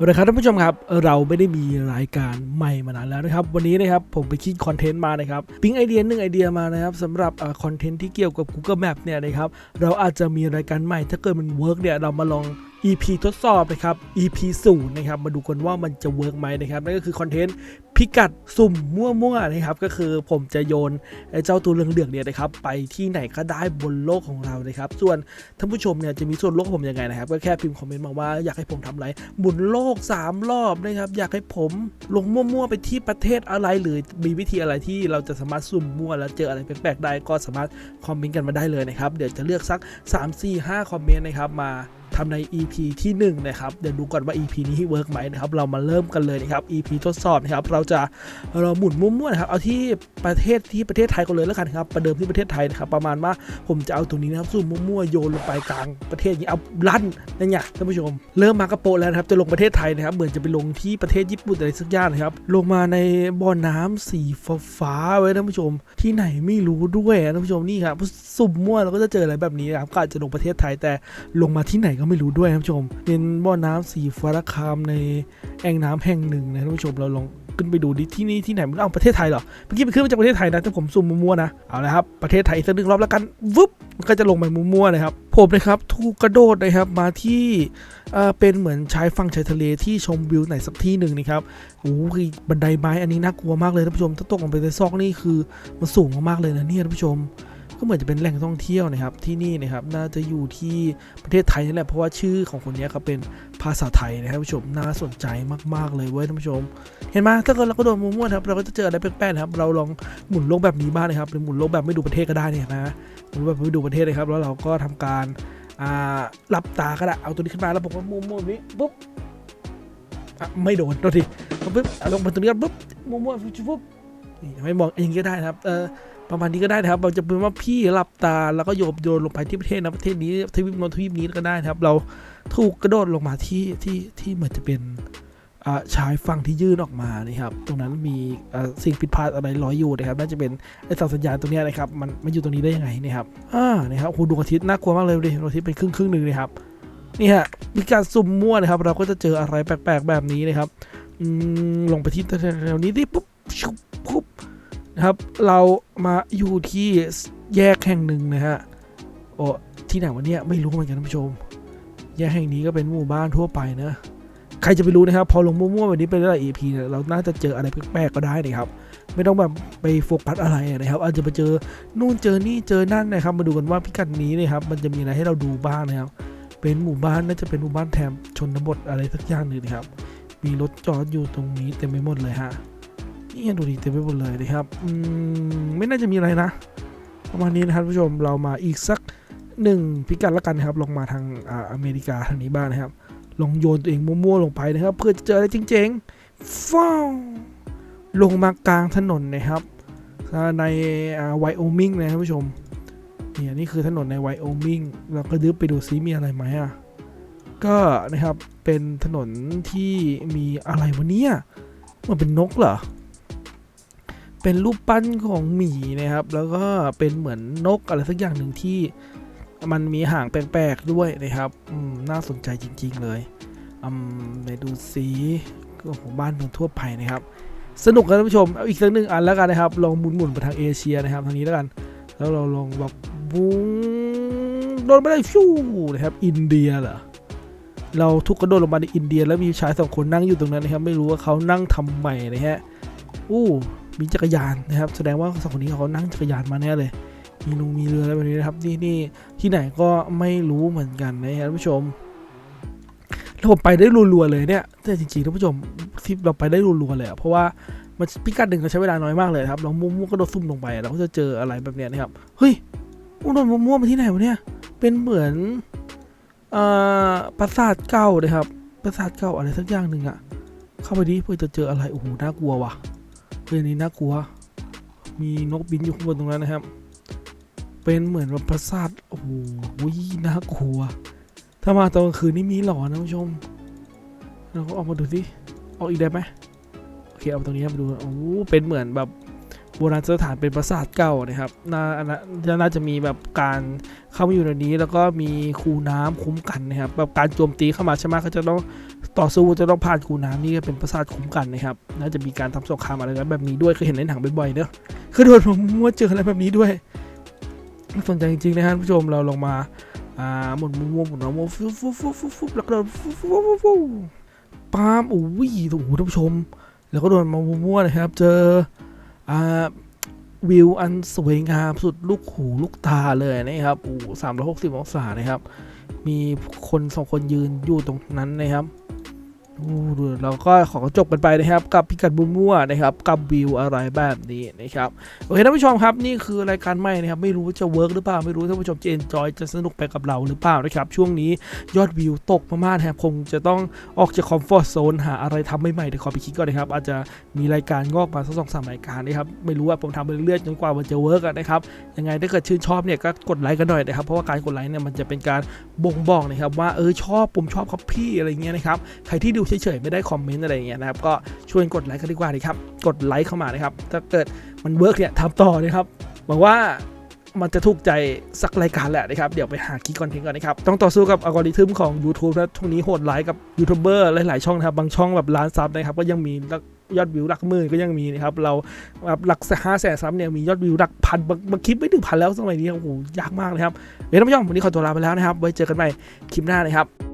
เอาละครับท่านผู้ชมครับเราไม่ได้มีรายการใหม่มานานแล้วนะครับ วันนี้นะครับผมไปคิดคอนเทนต์มานะครับปิ๊งไอเดียหนึ่งไอเดียมานะครับสำหรับคอนเทนต์ที่เกี่ยวกับ Google Map เนี่ยนะครับเราอาจจะมีรายการใหม่ถ้าเกิดมันเวิร์กเนี่ยเรามาลอง EP ทดสอบนะครับ EP ศูนย์นะครับ มาดูกันว่ามันจะเวิร์กไหมนะครับนั่นก็คือคอนเทนต์พิกัดสุ่มมั่วๆนะครับก็คือผมจะโยนไอ้เจ้าตัวเรืองเดือกเนี่ยนะครับไปที่ไหนก็ได้บนโลกของเรานะครับส่วนท่านผู้ชมเนี่ยจะมีส่วนร่วมกับผมยังไงนะครับก็แค่พิมพ์คอมเมนต์มาว่าอยากให้ผมทำอะไรหมุนโลก 3 รอบนะครับอยากให้ผมลงมั่วๆไปที่ประเทศอะไรหรือมีวิธีอะไรที่เราจะสามารถสุ่มมั่วแล้วเจออะไรแปลกๆได้ก็สามารถคอมเมนต์กันมาได้เลยนะครับเดี๋ยวจะเลือกสัก 3 4 5 คอมเมนต์นะครับมา ทำใน EP ที่1นะครับเดี๋ยวดูก่อนว่า EP นี้เวิร์กไหมนะครับเรามาเริ่มกันเลยนะครับ EP ทดสอบนะครับเราจะเราหมุนมั่วๆนะครับเอาที่ประเทศที่ประเทศไทยก่อนเลยแล้วกันครับประเดิมที่ประเทศไทยนะครับประมาณว่าผมจะเอาตรงนี้นะครับสุ่มมั่วๆโยนลงไปกลางประเทศนี้เอาลั่นนั่นไงท่านผู้ชม เริ่มมากระโปะแล้วนะครับจะลงประเทศไทยนะครับเหมือนจะไปลงที่ประเทศญี่ปุ่นอะไรสักอย่างนะครับลงมาในบ่อน้ำสีฟ้าๆไว้ท่านผู้ชม ที่ไหนไม่รู้ด้วยนะท่านผู้ชมนี่ครับสุ่มมั่วเราก็จะเจออะไรแบบนี้นะครับก็อาจจะลงประเทศไทยแต่ลงมาที่ไหนก็ไม่รู้ด้วยท่านผู้ชม เป็นบ่อน้ำสีฟ้าคามในแอ่งน้ำแห่งหนึ่งนะท่านผู้ชมเราลองขึ้นไปดูดิที่นี่ที่ไหนมันเอาประเทศไทยเหรอเมื่อกี้ไปขึ้นมาจากประเทศไทยนะแต่ผมซูมมั่วๆนะเอาละครับประเทศไทยอีกสักหนึ่งรอบแล้วกันวึบมันก็จะลงไปมั่วๆเลยครับผมนะครับถูกกระโดดนะครับมาที่เอ่อเป็นเหมือนชายฝั่งชายทะเลที่ชมวิวไหนสักที่หนึ่งนะครับโอ้ยบันไดไม้อันนี้น่ากลัวมากเลยท่านผู้ชมถ้าตกลงไปในซอกนี่คือมันสูงมากๆเลยนะเนี่ยท่านผู้ชม ก็เหมือนจะเป็นแหล่งท่องเที่ยวนะครับที่นี่นะครับน่าจะอยู่ที่ประเทศไทยนี่แหละเพราะว่าชื่อของคนนี้เขาเป็นภาษาไทยนะครับท่านผู้ชมน่าสนใจมากๆเลยเว้ยท่านผู้ชม เห็นไหมถ้าเกิดเราก็โดนมั่วนครับเราก็จะเจออะไรแปลกๆนะครับเราลองหมุนโลกแบบนี้บ้างนะครับหรือหมุนโลกแบบไม่ดูประเทศก็ได้เนี่ยนะหมุนแบบไม่ดูประเทศเลยครับแล้วเราก็ทำการอ่าหลับตาก็ได้เอาตัวนี้ขึ้นมาแล้วผมก็มั่วนี้ปุ๊บไม่โดนโทษทีปุ๊บเอาลงมาตัวนี้กันปุ๊บมั่วๆปุ๊บนี่ไม่มองอย่างนี้ก็ได้นะครับเออ ประมาณนี้ก็ได้นะครับเราจะเป็นว่าพี่หลับตาแล้วก็โยนโยนลงไปที่ประเทศนะประเทศนี้ทวีปโนนทวีปนี้ก็ได้นะครับ เราถูกกระโดดลงมาที่ที่ที่เหมือนจะเป็นชายฝั่งที่ยื่นออกมานะครับ ตรงนั้นมีสิ่งผิดพลาดอะไรลอยอยู่นะครับ น่าจะเป็นไอ้เสาสัญญาณตรงนี้นะครับ มันมันอยู่ตรงนี้ได้ยังไงนะครับ อ่า นะครับโอ้ดวงอาทิตย์น่ากลัวมากเลยดิดวงอาทิตย์เป็นครึ่งครึ่งหนึ่งเลยครับ นี่ฮะ มีการสุ่มมั่วนะครับ เราก็จะเจออะไรแปลกๆแบบนี้นะครับ ลงไปที่แถวนี้ดิปุ๊บชุบปุ๊บ ครับ เรามาอยู่ที่แยกแห่งหนึ่งนะฮะโอ้ที่ไหนวะเนี่ยไม่รู้เหมือนกันท่านผู้ชม แยกแห่งนี้ก็เป็นหมู่บ้านทั่วไปนะใครจะไปรู้นะครับ พอลงมั่วๆแบบนี้ไปได้หลาย EP เนี่ยเราน่าจะเจออะไรแปลกๆก็ได้นะครับ ไม่ต้องแบบไปโฟกัสอะไรนะครับ อาจจะไปเจอนู่นเจอนี่เจอนั่นนะครับ มาดูกันว่าพิกัดนี้นะครับ มันจะมีอะไรให้เราดูบ้างนะครับ เป็นหมู่บ้านน่าจะเป็นหมู่บ้านแถมชนบทอะไรสักอย่างหนึ่งนะครับ มีรถจอดอยู่ตรงนี้เต็มไปหมดเลยฮะ นี่ดูดีเต็มไปหมดเลยนะครับอืมไม่น่าจะมีอะไรนะ ประมาณนี้นะครับผู้ชมเรามาอีกสักหนึ่งพิกัดละกันนะครับ ลงมาทางอ่าอเมริกาทางนี้บ้างนะครับลองโยนตัวเองมั่วๆลงไปนะครับ เพื่อจะเจออะไรเจ๋งๆฟ้าวลงมากลางถนนนะครับอ่าในไวโอมิงนะครับผู้ชมเนี่ยนี่คือถนนในไวโอมิงเราก็ดึบไปดูซิมีอะไรไหมอะก็นะครับเป็นถนนที่มีอะไรวะเนี่ยมันเป็นนกเหรอ เป็นรูปปั้นของหมีนะครับ แล้วก็เป็นเหมือนนกอะไรสักอย่างหนึ่งที่มันมีหางแปลกๆด้วยนะครับน่าสนใจจริง ๆ เลยอืมไปดูสีของบ้านเมืองทั่วไปนะครับ สนุกกันท่านผู้ชม เอาอีกสักหนึ่งอันแล้วกันนะครับ ลองหมุนๆไปทางเอเชียนะครับ ทางนี้แล้วกัน แล้วเราลองแบบวุ้งโดนไปได้ฟิวนะครับ อินเดียเหรอ เราทุกกระโดดลงมาในอินเดีย แล้วมีชายสองคนนั่งอยู่ตรงนั้นนะครับ ไม่รู้ว่าเขานั่งทำไมนะฮะ อู้ มีจักรยานนะครับ แสดงว่าสองคนนี้เขานั่งจักรยานมาแน่เลย มีนุงมีเรืออะไรแบบนี้นะครับนี่นี่ที่ไหนก็ไม่รู้เหมือนกันนะครับท่านผู้ชมแล้วผมไปได้รัวๆเลยเนี่ยแต่จริงๆท่านผู้ชมที่เราไปได้รัวๆเลยเพราะว่ามันพิกัดหนึ่งเราใช้เวลาน้อยมากเลยครับเรามั่วๆก็โดดซุ่มลงไปเราก็จะเจออะไรแบบเนี้ยนะครับเฮ้ยโดนมั่วๆไปที่ไหนวะเนี่ยเป็นเหมือนอ่าปราสาทเก่าเลยครับปราสาทเก่าอะไรสักอย่างหนึ่งอะเข้าไปดิเพื่อจะเจออะไรโอ้โหน่ากลัวว่ะ เรื่องนี้น่ากลัว มีนกบินอยู่ข้างบนตรงนั้นนะครับ เป็นเหมือนว่าประสาทโอ้โหน่ากลัว ถ้ามาตอนกลางคืนนี่มีหลอนนะผู้ชม เราก็ออกมาดูสิออกอีกได้ไหมโอเคเอาตรงนี้มาดูโอ้โหเป็นเหมือนแบบ โบราณสถานเป็นปราสาทเก่านะครับน่าน่าจะมีแบบการเข้ามาอยู่ในนี้ แล้วก็มีคูน้ำคุ้มกันนะครับแบบการโจมตีเข้ามาใช่ไหมเขาจะต้องต่อสู้จะต้องผ่านคูน้ำนี่ก็เป็นประสาทคุ้มกันนะครับน่าจะมีการทำสงครามอะไรแบบนี้ด้วยเคยเห็นในหนังบ่อยๆเนอะคือโดนผมมั่วเจออะไรแบบนี้ด้วยน่าสนใจจริงๆนะครับผู้ชมเราลงมาอ่าหมุนมัวๆหมุนมัวๆฟุบฟุบฟุบฟุบฟุบแล้วก็โดนฟุบฟุบฟุบฟุบปาล์มโอ้ยโอ้โหท่านผู้ชม แล้วก็โดนมามั่วๆนะครับ เจอ วิวอันสวยงามสุดลูกหูลูกตาเลยนะครับโอ้สามร้อยหกสิบองศานะครับ มีคนสองคนยืนอยู่ตรงนั้นนะครับ ดูเราก็ขอจบกันไปนะครับ กับพิกัดบุญมั่วนะครับ กับวิวอะไรแบบนี้นะครับ โอเคท่านผู้ชมครับนี่คือรายการใหม่นะครับ ไม่รู้ว่าจะเวิร์กหรือเปล่า ไม่รู้ท่านผู้ชมจะเอนจอยจะสนุกไปกับเราหรือเปล่านะครับ ช่วงนี้ยอดวิวตกมากๆนะครับคงจะต้องออกจากคอมฟอร์ทโซนหาอะไรทำใหม่ๆเดี๋ยวขอไปคิดก่อนนะครับ อาจจะมีรายการงอกมาสักสองสามรายการนะครับ ไม่รู้ว่าผมทำไปเรื่อยๆจนกว่ามันจะเวิร์กนะครับ ยังไงถ้าเกิดชื่นชอบเนี่ยก็กดไลค์กันหน่อยนะครับ เพราะว่าการกดไลค์เนี่ยมันจะเป็นการบ่งบอกนะครับว่าเออชอบผมชอบครับพี่อะไรเงี้ยนะครับใครที่ดูเฉยๆไม่ได้คอมเมนต์อะไรเงี้ยนะครับก็ช่วยกดไลค์กันดีกว่านะครับกดไลค์เข้ามานะครับถ้าเกิดมันเวิร์กเนี่ยทำต่อนะครับหวังว่ามันจะถูกใจสักรายการแหละนะครับเดี๋ยวไปหาคีย์คอนเทนต์ก่อนนะครับต้องต่อสู้กับอัลกอริทึมของ YouTube นะช่วงนี้โหดร้ายกับยูทูบเบอร์หลายๆช่องนะครับบางช่องแบบล้านซับนะครับก็ยังมียอดวิวหลักหมื่นก็ยังมีนะครับเราแบบหลักห้าแสนซับเนี่ยมียอดวิวหลักพันบางบางคลิปไม่ถึงพันแล้วสมัยนี้โอ้โหยากมากเลยครับเดี๋ยวท่านผู้ชมวันนี้ขอตัวลาไปแล้วนะครับไว้เจอกันใหม่คลิปหน้านะครับ